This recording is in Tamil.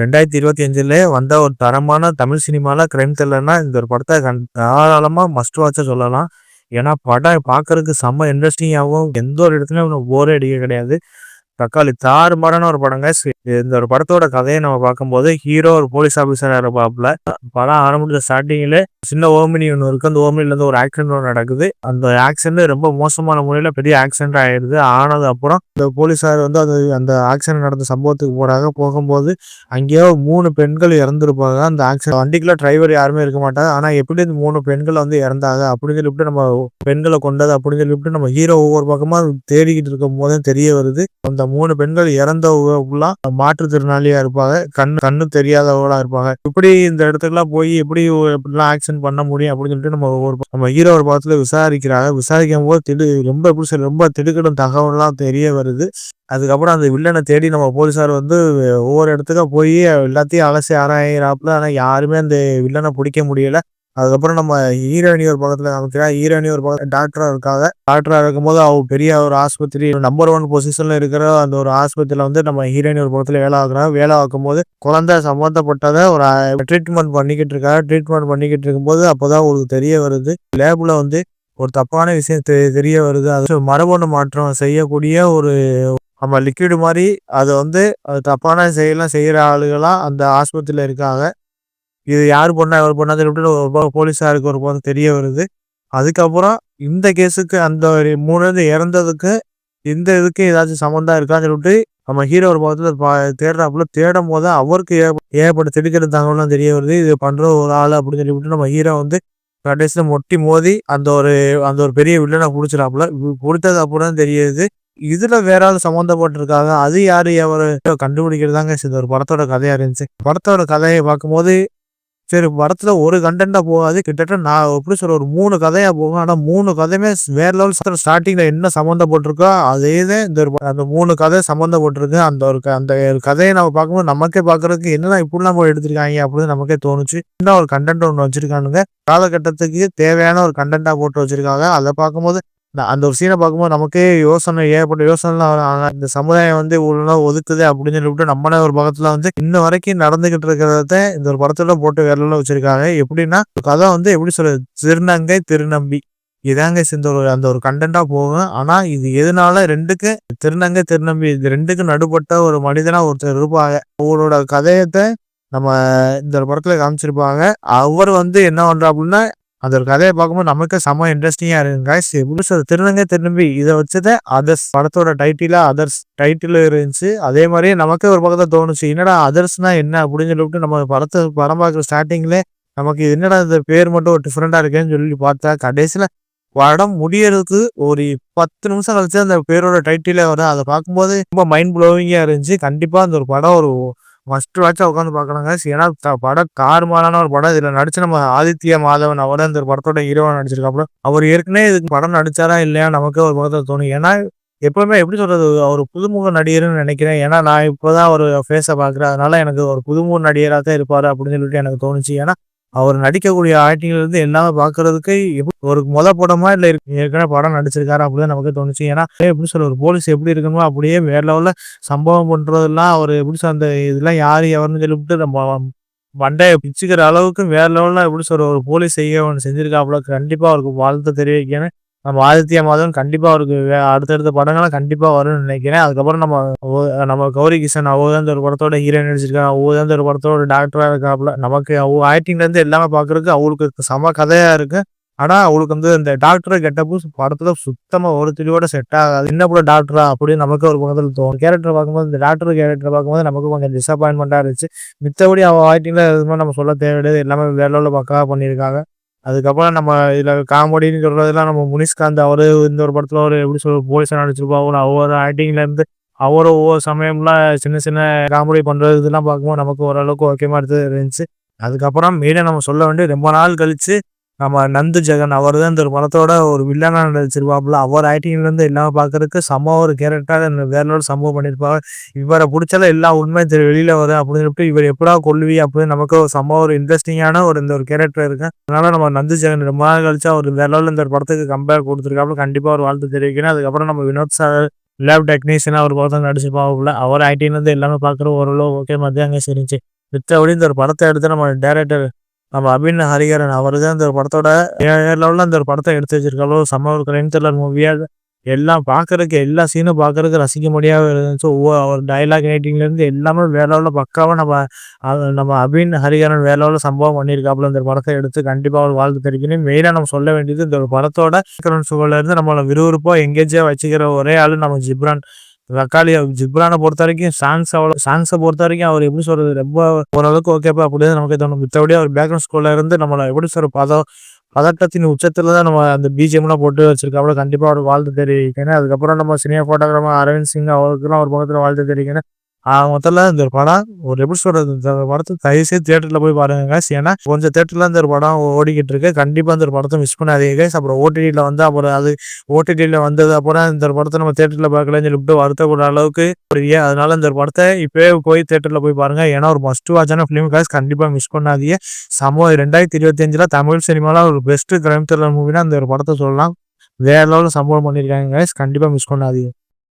ரெண்டாயிரத்தி இருபத்தி அஞ்சுல வந்த ஒரு தரமான தமிழ் சினிமால கிரைம் த்ரில்லர்னா இந்த ஒரு படத்தை கண் தாராளமா மஸ்ட் வாட்சை சொல்லலாம். ஏன்னா படம் பார்க்கறதுக்கு செம்ம இன்ட்ரெஸ்டிங்காகவும் எந்த ஒரு இடத்துலையும் போரே அடிக்க கிடையாது. தக்காளி தாறுமாறான ஒரு படங்க. இந்த ஒரு படத்தோட கதையை நம்ம பார்க்கும்போது ஹீரோ ஒரு போலீஸ் ஆஃபீஸர் இருப்பாப்புல. படம் ஆரம்பிச்ச ஸ்டார்டிங்ல சின்ன ஓமினி ஒன்று இருக்கு. அந்த ஓமினில இருந்து ஒரு ஆக்சிடென்ட் ஒன்று நடக்குது. அந்த ஆக்சிடென்ட் ரொம்ப மோசமான முறையில பெரிய ஆக்சிடென்ட் ஆயிடுது. ஆனது அப்புறம் இந்த போலீஸார் வந்து அது அந்த ஆக்சிடென்ட் நடந்த சம்பவத்துக்கு போறாங்க போகும்போது அங்கேயோ மூணு பெண்கள் இறந்துருப்பாங்க. அந்த ஆக்சிடென்ட் வண்டிக்குள்ள டிரைவர் யாருமே இருக்க மாட்டாங்க. ஆனா எப்படி இந்த மூணு பெண்கள் வந்து இறந்தாங்க அப்படின்னு சொல்லிட்டு நம்ம பெண்களை கொண்டது அப்படின்னு சொல்லிட்டு நம்ம ஹீரோ ஒவ்வொரு பக்கமா தேடிக்கிட்டு இருக்கும் போதும் தெரிய வருது. அந்த மூணு பெண்கள் இறந்தவங்கலாம் மாற்றுத்திறனாளியா இருப்பாங்க. கண்ணு கண்ணு தெரியாதவங்களா இருப்பாங்க. இப்படி இந்த இடத்துக்குலாம் போய் எப்படி எப்படிலாம் ஆக்ஷன் பண்ண முடியும் அப்படின்னு சொல்லிட்டு நம்ம ஒரு நம்ம ஹீரோ ஒரு பக்கத்துல விசாரிக்கிறாங்க. விசாரிக்கும் போது திடு ரொம்ப எப்படி சொல்ல ரொம்ப திடுக்கிடும் தகவல்லாம் தெரிய வருது. அதுக்கப்புறம் அந்த வில்லனை தேடி நம்ம போலீஸார் வந்து ஒவ்வொரு இடத்துக்கும் போய் எல்லாத்தையும் அலசி ஆராயிறாப்புல ஆனால் யாருமே அந்த வில்லனை பிடிக்க முடியல. அதுக்கப்புறம் நம்ம ஹீரோயினி ஒரு பக்கத்துல காமிக்கிறா. ஹீரோயினி ஒரு பக்கத்துல டாக்டரா இருக்காங்க. டாக்டரா இருக்கும்போது அவங்க பெரிய ஒரு ஆஸ்பத்திரி நம்பர் ஒன் பொசிஷன்ல இருக்கிற அந்த ஒரு ஆஸ்பத்திரியில வந்து நம்ம ஹீரோயினி ஒரு பக்கத்துல வேலை ஆகுறாங்க வேலை ஆக்கும் போது குழந்தை சம்மந்தப்பட்டதை ஒரு ட்ரீட்மெண்ட் பண்ணிக்கிட்டு இருக்காங்க ட்ரீட்மெண்ட் பண்ணிக்கிட்டு இருக்கும்போது அப்போதான் உங்களுக்கு தெரிய வருது. லேபில் வந்து ஒரு தப்பான விஷயம் தெரிய வருது. அது மரபணு மாற்றம் செய்யக்கூடிய ஒரு நம்ம லிக்விடு மாதிரி அதை வந்து அது தப்பான செயலாம் செய்கிற ஆளுகளாக அந்த ஆஸ்பத்திரியில் இருக்காங்க. இது யார் பொண்ணா அவர் பொண்ணா சொல்லிட்டு போலீஸாருக்கு ஒரு போது தெரிய வருது. அதுக்கப்புறம் இந்த கேஸுக்கு அந்த மூணு இறந்ததுக்கு இந்த இதுக்கு ஏதாச்சும் சம்மந்தம் இருக்கான்னு சொல்லிட்டு நம்ம ஹீரோ ஒரு பக்கத்தில் தேடுறாப்புல தேடும் போது அவருக்கு ஏகப்பட்ட திடுக்கிற தகவலாம் தெரிய வருது. இது பண்ற ஒரு ஆள் அப்படின்னு சொல்லிவிட்டு நம்ம ஹீரோ வந்து கடைசியில் மொட்டி மோதி அந்த ஒரு அந்த ஒரு பெரிய வில்லனை பிடிச்சிடாப்புல பிடிச்சது அப்புறம் தெரியுது. இதுல வேற ஆள் சம்மந்தப்பட்டிருக்காங்க. அது யாரு எவரு கண்டுபிடிக்கிறதாங்க இந்த ஒரு படத்தோட கதையா இருந்துச்சு. படத்தோட கதையை பார்க்கும்போது சரி படத்துல ஒரு கண்டென்ட்டா போகாது. கிட்டத்தட்ட நான் எப்படி சொல்ற ஒரு மூணு கதையா போகும். ஆனா மூணு கதையுமே வேற லெவல் ஸ்டார்டிங்ல என்ன சம்மந்தப்பட்டிருக்கோ அதே தான் இந்த ஒரு அந்த மூணு கதை சம்மந்தப்பட்டிருக்கு அந்த ஒரு அந்த கதையை நம்ம பார்க்கும்போது நமக்கே பாக்குறதுக்கு என்னதான் இப்படிலாம் போய் எடுத்திருக்காங்க அப்படின்னு நமக்கே தோணுச்சு. இன்னும் ஒரு கண்டென்ட் ஒன்று வச்சிருக்கானுங்க. காலகட்டத்துக்கு தேவையான ஒரு கண்டென்ட்டா போட்டு வச்சிருக்காங்க. அதை பார்க்கும்போது அந்த ஒரு சீனை பார்க்கும்போது நமக்கே யோசனை ஏற்பட்ட யோசனைலாம் இந்த சமுதாயம் வந்து இவ்வளோ ஒதுக்குது அப்படின்னு சொல்லிட்டு நம்மளே ஒரு பக்கத்தில் வந்து இன்ன வரைக்கும் நடந்துகிட்டு இருக்கிறத இந்த ஒரு படத்துல போட்டு வேலை வச்சிருக்காங்க. எப்படின்னா கதை வந்து எப்படி சொல்றது? திருநங்கை திருநம்பி. இதாங்க சேர்ந்த ஒரு அந்த ஒரு கண்டென்ட்டாக போகும். ஆனால் இது எதனால ரெண்டுக்கு திருநங்கை திருநம்பி இது ரெண்டுக்கு நடுப்பட்ட ஒரு மனிதனாக ஒருத்தர் இருப்பாங்க. அவரோட கதையத்தை நம்ம இந்த படத்துல காமிச்சிருப்பாங்க. அவர் வந்து என்ன பண்றா அப்படின்னா அந்த ஒரு கதையை பார்க்கும்போது நமக்கு செம்ம இன்ட்ரெஸ்டிங்காக இருக்கு கைஸ் எப்படி திருநங்கை திரும்பி இதை வச்சதை அதர்ஸ் படத்தோட டைட்டிலாக அதர்ஸ் டைட்டில் இருந்துச்சு. அதே மாதிரியே நமக்கே ஒரு பக்கத்தை தோணுச்சு என்னடா அதர்ஸ்னா என்ன அப்படின்னு சொல்லிட்டு நம்ம படத்தை படம் பார்க்குற ஸ்டார்டிங்ல நமக்கு என்னடா இந்த பேர் மட்டும் ஒரு டிஃப்ரெண்டாக இருக்குன்னு சொல்லி பார்த்தா கடைசியில் படம் முடியறதுக்கு ஒரு பத்து நிமிஷம் கழிச்சு அந்த பேரோட டைட்டிலே வரும். அதை பார்க்கும்போது ரொம்ப மைண்ட் ப்ளோவிங்காக இருந்துச்சு. கண்டிப்பாக அந்த ஒரு படம் ஒரு ஃபஸ்ட்டு வாட்சாக உட்காந்து பார்க்கலாங்க ஏன்னா படம் கார்மாலான ஒரு படம். இதில் நடிச்சு நம்ம ஆதித்ய மாதவன் அவர இந்த படத்தோட ஹீரோவாக நடிச்சிருக்காப்புல அவர் ஏற்கனவே இதுக்கு படம் நடிச்சாரா இல்லையா நமக்கு ஒரு படத்தை தோணும். ஏன்னா எப்பவுமே எப்படி சொல்றது? அவர் புதுமுக நடிகர்னு நினைக்கிறேன். ஏன்னா நான் இப்போதான் ஒரு ஃபேஸை பார்க்குறேன் அதனால எனக்கு ஒரு புதுமுக நடிகராக தான் இருப்பார் அப்படின்னு சொல்லிட்டு எனக்கு தோணுச்சு. ஏன்னா அவர் நடிக்கக்கூடிய ஆக்டிங்ல இருந்து பார்க்கறதுக்கு பாக்குறதுக்கு ஒரு முத படமா இல்ல ஏற்கனவே படம் நடிச்சிருக்காரு அப்படின்னு நமக்கு தோணுச்சு. ஏன்னா எப்படி சொல்ல ஒரு போலீஸ் எப்படி இருக்கணுமோ அப்படியே வேற லெவல்ல சம்பவம் பண்றதெல்லாம் அவர் எப்படி அந்த இதெல்லாம் யாரு எவருன்னு சொல்லிவிட்டு நம்ம மண்டைய பிச்சுக்கிற அளவுக்கு வேற லெவல்ல எப்படி சொல்ற ஒரு போலீஸ் செய்ய செஞ்சிருக்காப்புல கண்டிப்பா அவருக்கு வாழ்த்து தெரிவிக்கணும். நம்ம ஆதித்ய மாதவன் கண்டிப்பா அவருக்கு அடுத்தடுத்த படங்கள்லாம் கண்டிப்பா வரும்னு நினைக்கிறேன். அதுக்கப்புறம் நம்ம நம்ம கௌரி கிஷன் அவ்வளோதான் ஒரு படத்தோட ஹீரோயின் நடிச்சிருக்காங்க அவ்வளோதான் ஒரு படத்தோட டாக்டரா இருக்காப்புல. நமக்கு அவங்க ஆக்டிங்ல இருந்து எல்லாமே பாக்குறதுக்கு அவளுக்கு சம கதையா இருக்கு. ஆனா அவளுக்கு வந்து இந்த டாக்டர் கெட்டப்பு படத்துல சுத்தமா ஒரு தெளிவோட செட் ஆகாது. என்ன கூட டாக்டரா அப்படின்னு நமக்கு ஒரு பக்கத்தில் தோணும். கேரக்டர் பார்க்கும்போது இந்த டாக்டர் கேரக்டர் பார்க்கும்போது நமக்கு கொஞ்சம் டிசப்பாயின்மெண்டா இருந்துச்சு. மித்தபடி அவள் ஆக்டிங்ல எதுவுமே நம்ம சொல்ல தேவையில்லை. எல்லாமே வேலை பக்காவா பண்ணியிருக்காங்க. அதுக்கப்புறம் நம்ம இதில் காமெடின்னு சொல்கிறதுலாம் நம்ம முனிஷ்காந்த் அவர் இந்த ஒரு படத்தில் ஒரு எப்படி சொல்ற நடிச்சிருப்பா நடிச்சிருப்பாங்க ஒவ்வொரு ஆக்டிங்லேருந்து அவரும் ஒவ்வொரு சமயம்லாம் சின்ன சின்ன காமெடி பண்ணுறது இதெல்லாம் பார்க்கும்போது நமக்கு ஓரளவுக்கு ஓகேமாக எடுத்து இருந்துச்சு. அதுக்கப்புறம் மீண்டும் நம்ம சொல்ல வேண்டிய ரொம்ப நாள் கழித்து நம்ம நந்து ஜெகன் அவர் தான் இந்த ஒரு படத்தோட ஒரு வில்லனா நடிச்சிருப்பாப்புல. அவர் ஆக்டிங்லேருந்து எல்லாம் பார்க்கறதுக்கு சம ஒரு கேரக்டராக வேற சம்பவம் பண்ணியிருப்பாங்க இவரை பிடிச்சாலும் எல்லா உண்மை வெளியில் வரும் அப்படின்னு சொல்லிட்டு இவர் எப்படா கொள்ளுவி அப்படின்னு நமக்கு ஒரு சம ஒரு இன்ட்ரெஸ்டிங்கான ஒரு இந்த ஒரு கேரக்டர் இருக்கு. அதனால நம்ம நந்து ஜெகன் ரொம்ப நாள் கழிச்சா ஒரு வேற இந்த ஒரு படத்துக்கு கம்பேர் கொடுத்துருக்காப்புல. கண்டிப்பாக ஒரு வாழ்த்து தெரிவிக்கணும் அதுக்கப்புறம் நம்ம வினோத் சார் லேப் டெக்னீஷியனாக ஒரு படத்தை நடிச்சிருப்பாப்புல. அவர் ஆக்டிங்லேருந்து எல்லாமே பார்க்குற ஓரளவு ஓகே மாதிரி சரிச்சு இருந்துச்சு மித்தபடி இந்த ஒரு படத்தை எடுத்து நம்ம டேரக்டர் நம்ம அபின் ஹரிகரன் அவர் தான் இந்த ஒரு படத்தோட லெவலில் இந்த ஒரு படத்தை எடுத்து வச்சிருக்காளோ செம்ம ஒரு கிரைம் த்ரில்லர் மூவியாக எல்லாம் பார்க்கறதுக்கு எல்லா சீனும் பார்க்கறதுக்கு ரசிக்க முடியாத இருந்துச்சு. ஒவ்வொரு அவர் டைலாக் ரைட்டிங்லேருந்து எல்லாமே வேற பக்காவாக நம்ம நம்ம அபின் ஹரிகரன் வேற சம்பவம் பண்ணியிருக்காப்புல இந்த படத்தை எடுத்து கண்டிப்பாக ஒரு வாழ்த்து தெரிவிக்கணும். மெயினாக நம்ம சொல்ல வேண்டியது இந்த ஒரு படத்தோட இருந்து நம்மளை விறுவிறுப்பாக எங்கேஜாக வச்சுக்கிற ஒரே ஆள் நம்ம ஜிப்ரான். தக்காளி ஜிப்ரானை பொறுத்த வரைக்கும் சாங்ஸ் அவ்வளோ சாங்ஸை பொறுத்த வரைக்கும் அவர் எப்படி சொல்றது ரொம்ப ஓரளவுக்கு ஓகேப்பா அப்படியே நமக்கு தோணும். மித்தபடி அவர் பேக்ரவுண்ட் ஸ்கூல்ல இருந்து நம்மளை எப்படி சொல்ற பதம் பதட்டத்தின் உச்சத்துல தான் நம்ம அந்த பிஜிஎம்லாம் போட்டு வச்சிருக்காப்புல கண்டிப்பாக அவர் வாழ்த்து தெரிவிக்கணும் அதுக்கப்புறம் நம்ம சினிமா ஃபோட்டோகிராஃபர் அரவிந்த் சிங் அவருக்குலாம் ஒரு பக்கத்தில் வாழ்த்து தெரிவிக்கணும் மொத்தத்தில் இந்த படம் ஒரு எப்படி சொல்றது இந்த படத்தை தயவுசெய்து தேட்டரில் போய் பாருங்க guys. ஏன்னா கொஞ்சம் தேட்டரில் இந்த ஒரு படம் ஓடிக்கிட்டு இருக்கு. கண்டிப்பாக இந்த படத்தை மிஸ் பண்ணாதீங்க கைஸ் அப்புறம் ஓடிடியில் வந்து அப்புறம் அது ஓடிடியில் வந்தது அப்புறம் இந்த படத்தை நம்ம தேட்டரில் பார்க்கலன்னு சொல்லிட்டு வருத்தப்படுற அளவுக்கு ஒரு ஏன் அதனால இந்த ஒரு படத்தை இப்போயே போய் தேட்டரில் போய் பாருங்க. ஏன்னா ஒரு மஸ்ட் வாட்சான ஃபிலிம் காய்ஸ் கண்டிப்பாக மிஸ் பண்ணாதீங்க. சம ரெண்டாயிரத்தி இருபத்தி அஞ்சில் தமிழ் சினிமாவில் ஒரு பெஸ்ட் கிரைம் த்ரில்லர் மூவினா இந்த ஒரு படத்தை சொல்லலாம். வேற லெவலில் சம்பவம் பண்ணியிருக்காங்க காய்ஸ் கண்டிப்பாக மிஸ் பண்ணாதீங்க.